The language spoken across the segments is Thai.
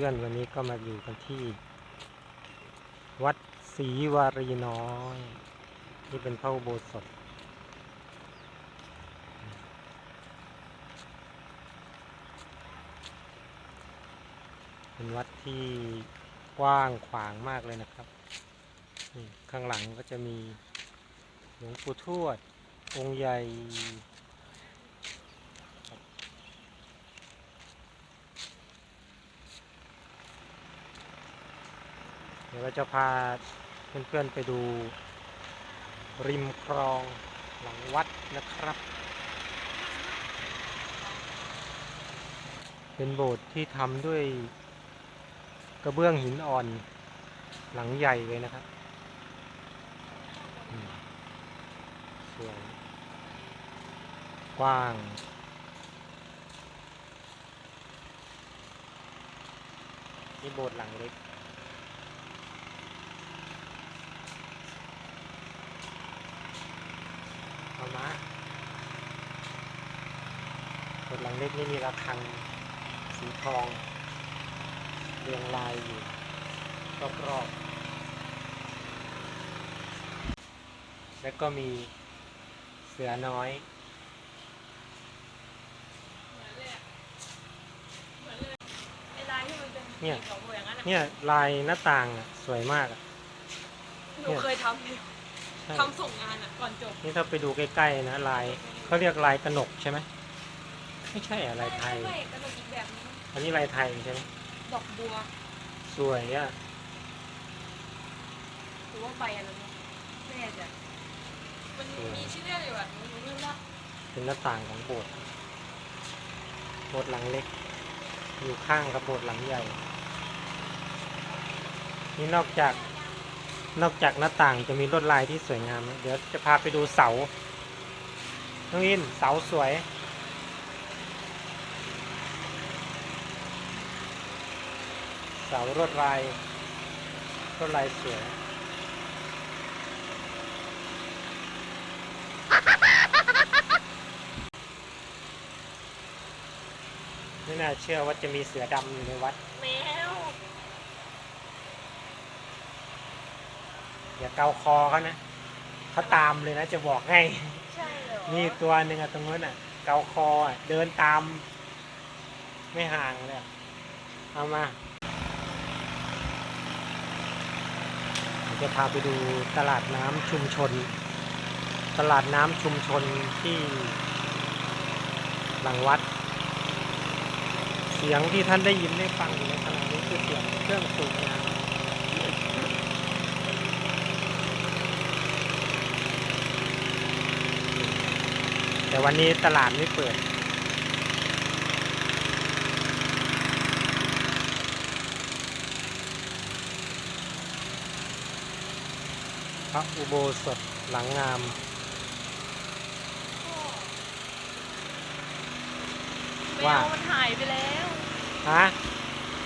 พื่อนๆ วันนี้ก็มาอยู่กันที่ วัดศรีวารีน้อย นี่เป็นพระอุโบสถเป็นวัดที่กว้างขวางมากเลยนะครับ ข้างหลังก็จะมีหลวงปู่ทวด องค์ใหญ่ ดี๋ยวเราจะพาเพื่อนๆไปดู ริมคลองหลังวัดนะครับ เป็นโบสถ์ที่ทำด้วยกระเบื้องหินอ่อนหลังใหญ่เลยนะครับสวยกว้างนี่โบสถ์หลังเล็ก เอามาโบสถ์หลังเล็กนี่มีระฆังสีทอง เรียงรายอยู่รอบๆแล้วก็มีเสือน้อยเนี่ยเนี่ยลายหน้าต่างสวยมากอะหนูเคยทำอยู่ใช่ ทำส่งงานอะก่อนจบนี่ถ้าไปดูใกล้ๆนะลายเขาเรียกลายกระหนกใช่ไหมไม่ใช่อะลายไทย ไม่กระดกอีกแบบนึงอันนี้ลายไทยใช่ไหมดอกบัวสวยอะหรือว่าใบอะไรนะไม่แน่ใจมันมีชื่อเรียกอยู่อะหนูรู้ละเป็นหน้าต่างของโบสถ์โบสถ์หลังเล็ก อยู่ข้างกับโบสถ์หลังใหญ่ นี่นอกจาก นอกจากหน้าต่างจะมีลวดลายที่สวยงาม เดี๋ยวจะพาไปดูเสา น้องอินเสาสวย เสาลวดลายลวดลายสวยไม่น่าเชื่อว่าจะมีเสือดำอยู่ในวัดแมว อย่าเกาคอเขานะเขาตามเลยนะจะบอกให้ ใช่เหรอนี่ตัวหนึ่งอะตรงนู้นอะเกาคออะเดินตาม ไม่ห่างเลยอะเอามาเดี๋ยวจะพาไปดูตลาดน้ำชุมชน ตลาดน้ำชุมชนที่หลังวัด เสียงที่ท่านได้ยินได้ฟังอยู่ในขณะนี้คือเสียงเครื่องสูบน้ำ แต่วันนี้ตลาดไม่เปิด พระอุโบสถหลังงามแมว่าวมันหายไปแล้วฮะ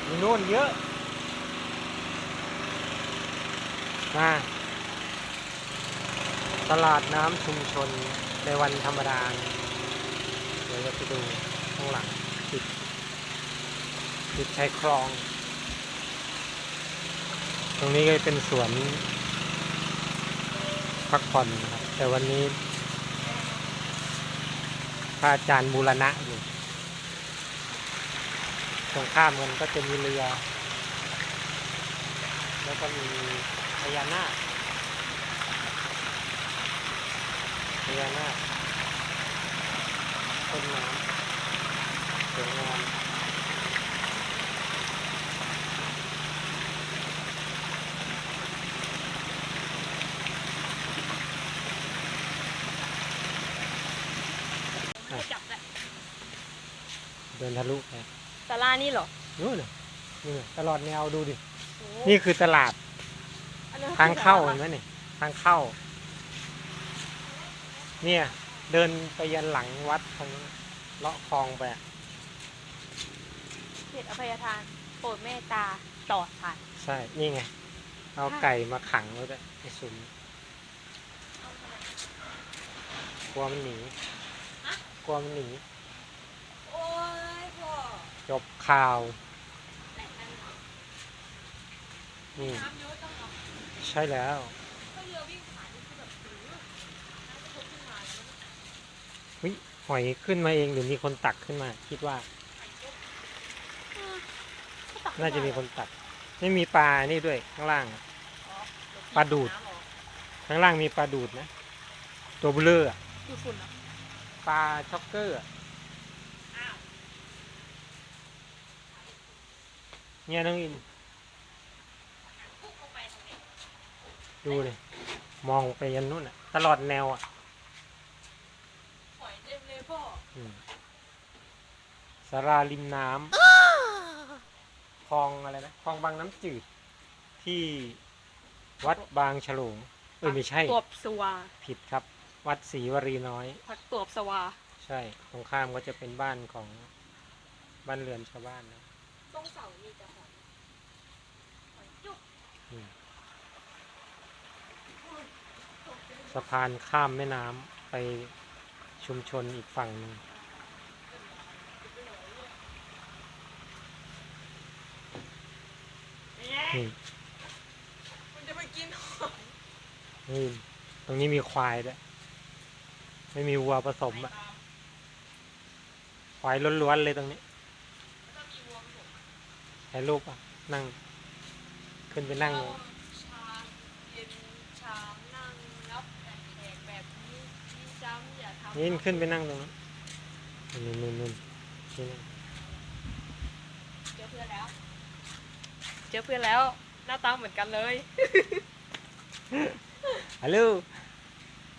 มีนู่นเยอะ มา ตลาดน้ำชุมชน ในวันธรรมดา เดี๋ยวเราไปดูข้างหลังติดติดชายคลอง ตรงนี้ก็เป็นสวนพักผ่อนนะครับ แต่วันนี้พระอาจารย์บูรณะอยู่ ตรงข้ามมันก็จะมีเรือ แล้วก็มีพญานาค พญานาคต้นน้ำสวยงามอะจับแหละเดินทะลุไปตาลานี่เหรอนู่นน่ะนี่น่ะตลอดแนวดูดิโอ้นี่คือตลาดอันนั้นทางเข้าคือเห็นไหมนี่ ทางเข้า เนี่ย เดินไปยันหลังวัดตรงนั้นเลาะคลองไปอะเขตอภัยทานโปรดเมตตาต่อทานใช่ นี่ไง เอาไก่มาขังไว้ด้วยในซุ้มกลัวมันหนีกลัวมันหนี โอ้ยพ่อจบข่าวแต่งกันนี่น้ำเยอะจังเหรอใช่แล้ว ถ้าเรือวิ่งผ่านนี่คือแบบถือน้ำจะพกขึ้นมาแล้วมัน วิหอยขึ้นมาเองหรือมีคนตักขึ้นมา คิดว่า น่าจะมีคนตัก ไม่มีปลานี่ด้วยข้างล่าง ปลาดูด ข้างล่างมีปลาดูดนะ ตัวเบลออะดูดฝุ่นเหรอปลาช็อกเกอร์อะอ้าวเนี่ยน้องอินพุ่งลงไปตรงนี้ดูเลยมองไปยันนู่นอะ ตลอดแนวอะ หอยเต็มเลยพ่อ อืม สาราริมน้ำคลองอะไรนะคลองบางน้ำจืด ที่วัดบางฉลงเอ้ยไม่ใช่ตัวบสวาผิดครับ วัดศรีวรีน้อย พักตัวบสวาใช่ตรงข้ามก็จะเป็นบ้านของบ้านเรือนชาวบ้านนะตรงเสามีแต่หอยหอยจุกอืมสะพานข้ามแม่น้ำไป ชุมชนอีกฝั่งหนึ่งนี่มันจะไปกินหอยนี่ตรงนี้มีควายด้วยไม่มีวัวผสมอะควายล้วนๆเลยตรงนี้แล้วก็มีวัวผสมถ่ายรูปอะ นั่ง ขึ้นไปนั่งเราชามเย็นชามนั่งรับแบบแขกแบบนี้ที่จำอย่าทำ นี่ขึ้นไปนั่งตรงนั้นนู่นนู่นนู่นนี่นั่งเจอเพื่อนแล้ว เจอเพื่อนแล้ว หน้าตาเหมือนกันเลย ฮัลโหล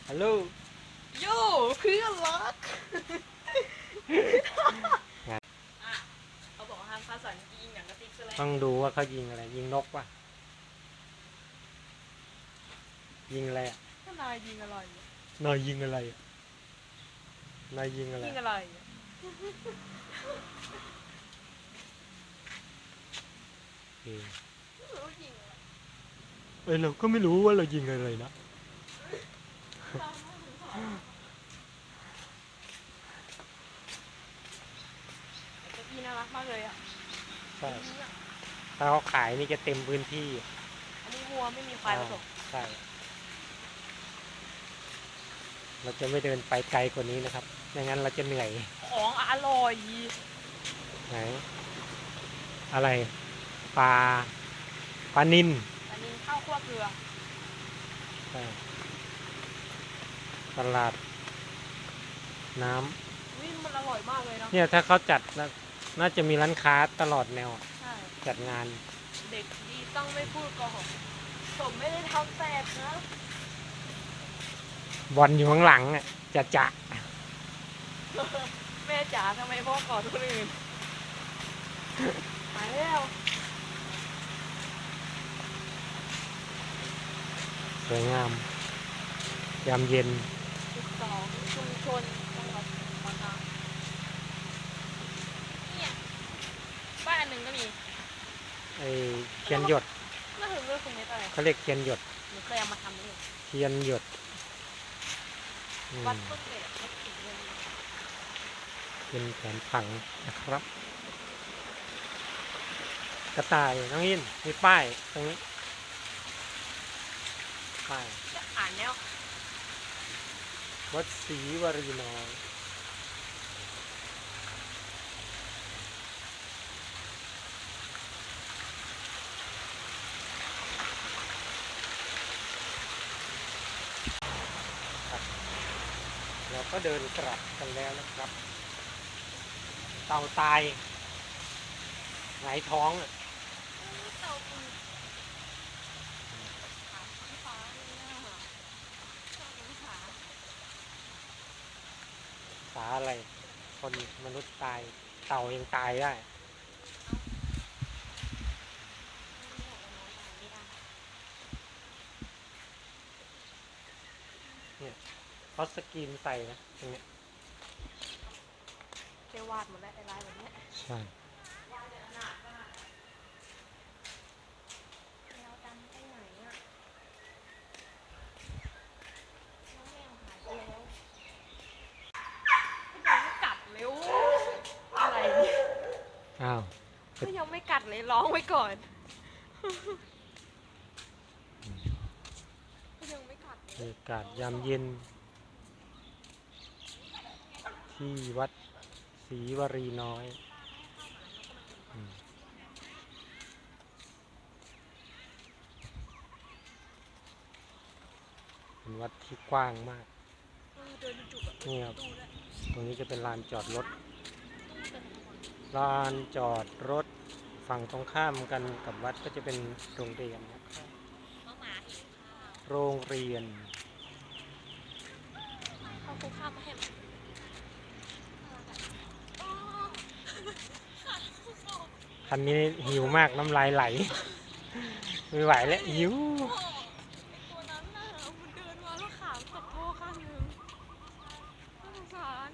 ฮัลโหล โย่เพื่อนรักงานอะเขาบอกว่าห้ามฆ่าสัตว์ยิงหนังกระติกซะแล้วต้องดูว่าเขายิงอะไร ยิงนกป่ะ ยิงอะไรอะถ้านายยิงอะไรอะนายยิงอะไรอะ นายยิงอะไรยิงอะไรอะเออไม่รู้ยิงอะไรเอ้ยเราก็ไม่รู้ว่าเรายิงอะไรนะแต่เก้าอี้น่ารักมากเลยอะใช่ถ้าเขาขายนี่จะเต็มพื้นที่อันนี้วัวไม่มีควายผสม ใช่ เราจะไม่เดินไปไกลกว่านี้นะครับไม่งั้นเราจะเหนื่อยของอร่อยไหนอะไรปลาปลานินอันนี้ข้าวคั่วเกลือใช่ตลาด น้ำวิ่มันอร่อยมากเลยเนาะเนี่ยถ้าเขาจัดนะน่าจะมีร้านค้าตลอดแนวอะใช่จัดงาน เด็กดีต้องไม่พูดโกหกผมไม่ได้ทำแตกนะ บอลอยู่ข้างหลังอะจะจะแม่จ๋าทำไมพ่อกอดคนอื่นหายแล้วสวยงาม ยามเย็นสิบสองชุมชนจังหวัดสมุทรปราการเนี่ยบ้านอันหนึ่งก็มีไอเทียนหยดน่าถึงเรื่องคุณเม็ดอะไรเขาเรียกเทียนหยดหนูเคยเอามาทำนี่เทียนหยดอืม วัดต้นเกศวัดสิงห์เลยเป็นแผนผังนะครับ กระต่ายน้องอินมีป้ายตรงนี้ป้ายจะอ่านแล้ววัดศรีวรีน้อย เราก็เดินกลับกันแล้วนะครับ เต่าตายหงายท้องอะเต่าปูขาชี้ฟ้าเลยอะสาอะไร คนมนุษย์ตาย เต่ายังตายได้ เขาสกรีนใส่นะตรงนี้ยเจวาดหมดแล้วไอ้ลายแบบนี้ใช่แมวดำไปไหนอะน้องแมวหายไปแล้วก็ยังไม่กัดเลยอะไรเนี่ยอ้าวก็ยังไม่กัดเลยร้องไว้ก่อนก็ยังไม่กัดกาศยามเย็น ที่วัดศรีวรีน้อยอืมเป็นวัดที่กว้างมากเออเดินจุกๆอะนี่ครับตู้ด้วยตรงนี้จะเป็นลานจอดรถตู้เต็มไปหมดลานจอดรถฝั่งตรงข้ามกันกับวัดก็จะเป็นโรงเรียนนะครับน้องหมาหิวข้าวโรงเรียน เขาคุกข้าวมาให้มันน่ารักอะอ๋อขาดคุกข้าว คันนี้หิวมากน้ำลายไหล ไม่ไหวแล้วหิวไอตัวนั้นน่ะมันเดินมาแล้วขาขับโทข้างหนึงน่าสงสาร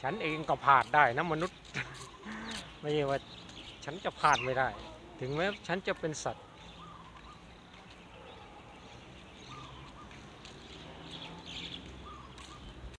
ฉันเองก็ผ่านได้นะมนุษย์ ไม่ใช่ว่าฉันจะผ่านไม่ได้ ถึงแม้ฉันจะเป็นสัตว์